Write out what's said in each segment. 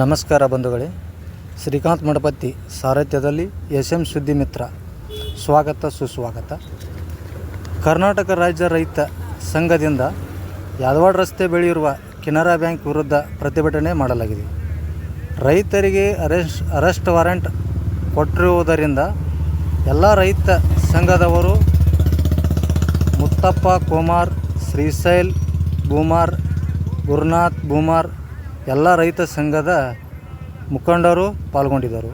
ನಮಸ್ಕಾರ ಬಂಧುಗಳೇ. ಶ್ರೀಕಾಂತ್ ಮಡಪತ್ತಿ ಸಾರಥ್ಯದಲ್ಲಿ ಎಸ್ ಎಂ ಸುದ್ದಿ ಮಿತ್ರ. ಸ್ವಾಗತ ಸುಸ್ವಾಗತ. ಕರ್ನಾಟಕ ರಾಜ್ಯ ರೈತ ಸಂಘದಿಂದ ಯಾದವಾಡ ರಸ್ತೆ ಬೆಳೆಯಿರುವ ಕೆನರಾ ಬ್ಯಾಂಕ್ ವಿರುದ್ಧ ಪ್ರತಿಭಟನೆ ಮಾಡಲಾಗಿದೆ. ರೈತರಿಗೆ ಅರೆಸ್ಟ್ ಅರೆಸ್ಟ್ ವಾರೆಂಟ್ ಕೊಟ್ಟಿರುವುದರಿಂದ ಎಲ್ಲ ರೈತ ಸಂಘದವರು ಮುತ್ತಪ್ಪ ಕುಮಾರ್, ಶ್ರೀಶೈಲ್ ಬೂಮಾರ್ ಗುರುನಾಥ್ ಬೂಮಾರ್ ಎಲ್ಲ ರೈತ ಸಂಘದ ಮುಖಂಡರು ಪಾಲ್ಗೊಂಡಿದ್ದರು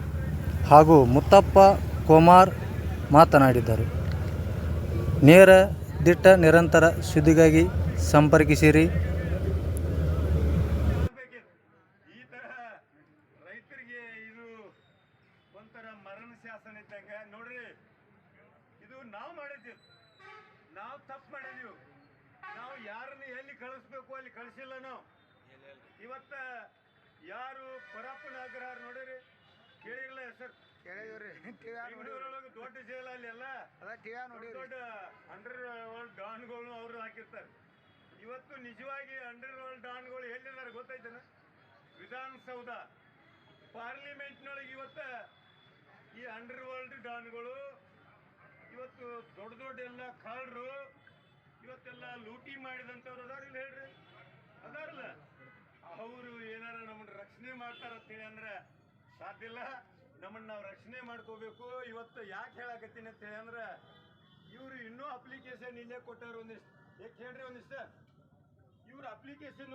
ಹಾಗೂ ಮುತ್ತಪ್ಪ ಕುಮಾರ್ ಮಾತನಾಡಿದ್ದರು. ನೇರ ದಿಟ್ಟ ನಿರಂತರ ಸುದ್ದಿಗಾಗಿ ಸಂಪರ್ಕಿಸಿರಿ. ನಾವು ನಾವು ತಪ್ಪು ಮಾಡಿದೀವಿ. ನಾವು ಯಾರನ್ನು ಎಲ್ಲಿ ಕಳಿಸ್ಬೇಕು, ಅಲ್ಲಿ ಕಳಿಸಿಲ್ಲ ನಾವು. ಇವತ್ತ ಯಾರು ಪರಪ್ಪನ ಆಗ್ರಹಾರ ನೋಡಿರಿ? ಕೇಳಿರಲ್ಲ ಸರ್. ಕೇಳಿದ್ರಿ ಬೆಂಗಳೂರೊಳಗೆ ದೊಡ್ಡ ಜೈಲ ಅಲ್ಲಿ ಎಲ್ಲ ಅದ ಟಿವಿ ದೊಡ್ಡ ಅಂಡರ್ ವರ್ಲ್ಡ್ ಡಾನ್ಗಳು ಅವರು ಹಾಕಿರ್ತಾರೆ. ಇವತ್ತು ನಿಜವಾಗಿ ಅಂಡರ್ ವರ್ಲ್ಡ್ ಡಾನ್ಗಳು ಎಲ್ಲಿದ್ದಾರೆ ಗೊತ್ತೈತನ ವಿಧಾನಸೌಧ. ಪಾರ್ಲಿಮೆಂಟ್ನೊಳಗೆ ಇವತ್ತ ಈ ಅಂಡರ್ ವರ್ಲ್ಡ್ ಡಾನ್ಗಳು ಇವತ್ತು ದೊಡ್ಡ ದೊಡ್ಡ ಎಲ್ಲ ಕಳ್ಳರು ಇವತ್ತೆಲ್ಲ ಲೂಟಿ ಮಾಡಿದಂಥವ್ರು ಅದಾರ ಇಲ್ಲ ಹೇಳ್ರಿ. ಅದಾರಲ್ಲ? ಅವರು ಏನಾರ ನಮ್ಮನ್ನ ರಕ್ಷಣೆ ಮಾಡ್ತಾರಂತೇಳಿ ಅಂದ್ರೆ ಸಾಧ್ಯ ಇಲ್ಲ. ನಮ್ಮನ್ನ ನಾವು ರಕ್ಷಣೆ ಮಾಡ್ಕೋಬೇಕು. ಇವತ್ತು ಯಾಕೆ ಹೇಳಕತ್ತೀನಿ ಅಂತ ಹೇಳಿ ಅಂದ್ರೆ ಇವರು ಇನ್ನೂ ಅಪ್ಲಿಕೇಶನ್ ಇಲ್ಲೇ ಕೊಟ್ಟಾರ ಒಂದಿಷ್ಟು. ಯಾಕೆ ಹೇಳ್ರಿ ಒಂದಿಷ್ಟು. ಇವ್ರ ಅಪ್ಲಿಕೇಶನ್